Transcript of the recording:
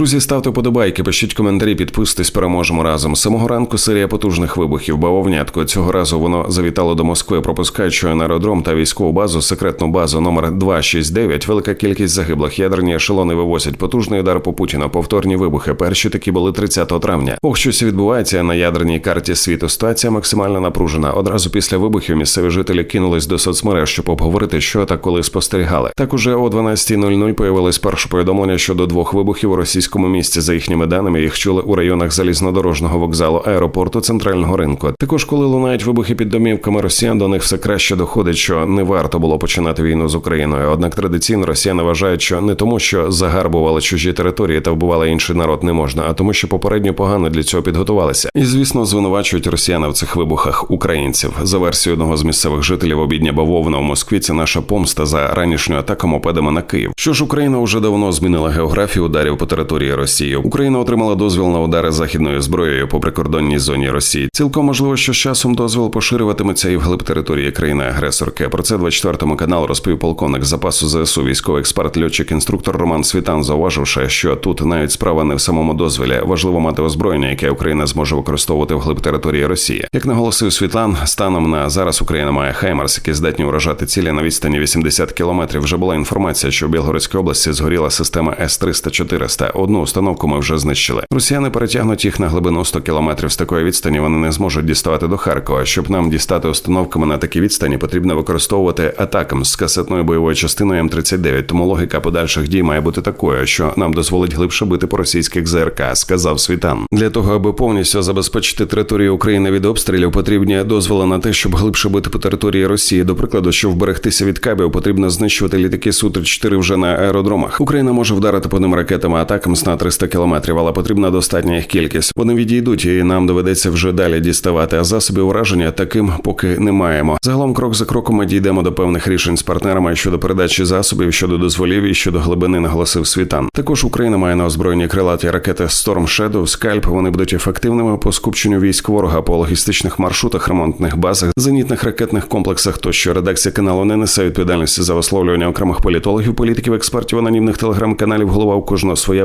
Друзі, ставте подобайки, пишіть коментарі, підписуйтесь, переможемо разом. Самого ранку серія потужних вибухів. Бавовнятко цього разу воно завітало до Москви, пропускаючи на аеродром та військову базу, секретну базу номер 269. Велика кількість загиблих. Ядерні ешелони вивозять потужний удар по Путіну. Повторні вибухи. Перші такі були 30 травня. Ох, щось відбувається на ядерній карті світу. Ситуація максимально напружена. Одразу після вибухів місцеві жителі кинулись до соцмереж, щоб обговорити, що та коли спостерігали. Так уже о 12.00 появилось перше повідомлення щодо двох вибухів у російському місті. За їхніми даними, їх чули у районах залізнодорожного вокзалу, аеропорту, центрального ринку. Також, коли лунають вибухи під домівками росіян, до них все краще доходить, що не варто було починати війну з Україною. Однак традиційно росіяни вважають, що не тому, що загарбували чужі території та вбивали інший народ не можна, а тому, що попередньо погано для цього підготувалися. І звісно, звинувачують росіяни в цих вибухах українців. За версією одного з місцевих жителів обідня бавовна у Москві. Це наша помста за ранішню атаку мопедами на Київ. Що ж Україна вже давно змінила географію ударів по території Росії. Україна отримала дозвіл на удари західною зброєю по прикордонній зоні Росії. Цілком можливо, що з часом дозвіл поширюватиметься і вглиб території країни-агресорки. Про це 24 канал розповів полковник запасу ЗСУ, військовий експерт, льотчик, інструктор Роман Світан, зауваживши, що тут навіть справа не в самому дозвілі. Важливо мати озброєння, яке Україна зможе використовувати вглиб території Росії. Як наголосив Світлан, станом на зараз Україна має Хаймарс, які здатні вражати цілі на відстані 80 кілометрів. Вже була інформація, що в Білгородській області згоріла система С-300-400. Одну установку ми вже знищили. Росіяни перетягнуть їх на глибину 100 кілометрів. З такої відстані вони не зможуть діставати до Харкова. Щоб нам дістати установками на такій відстані, потрібно використовувати атакам з касетною бойовою частиною М39. Тому логіка подальших дій має бути такою, що нам дозволить глибше бити по російських ЗРК, сказав Світан. Для того аби повністю забезпечити територію України від обстрілів, потрібні дозволи на те, щоб глибше бити по території Росії. До прикладу, щоб вберегтися від кабів, потрібно знищувати літаки су 34 вже на аеродромах. Україна може вдарити по ним ракетами атакам на 300 кілометрів, але потрібна достатня їх кількість. Вони відійдуть, і нам доведеться вже далі діставати. А засобів ураження таким поки не маємо. Загалом, крок за кроком ми дійдемо до певних рішень з партнерами щодо передачі засобів, щодо дозволів і щодо глибини, наголосив Світан. Також Україна має на озброєнні крилаті ракети Storm Shadow, Скальп. Вони будуть ефективними по скупченню військ ворога по логістичних маршрутах, ремонтних базах, зенітних ракетних комплексах. Тощо редакція каналу не несе відповідальності за висловлювання окремих політологів, політиків, експертів, анонімних телеграм-каналів. Голова у кожного своя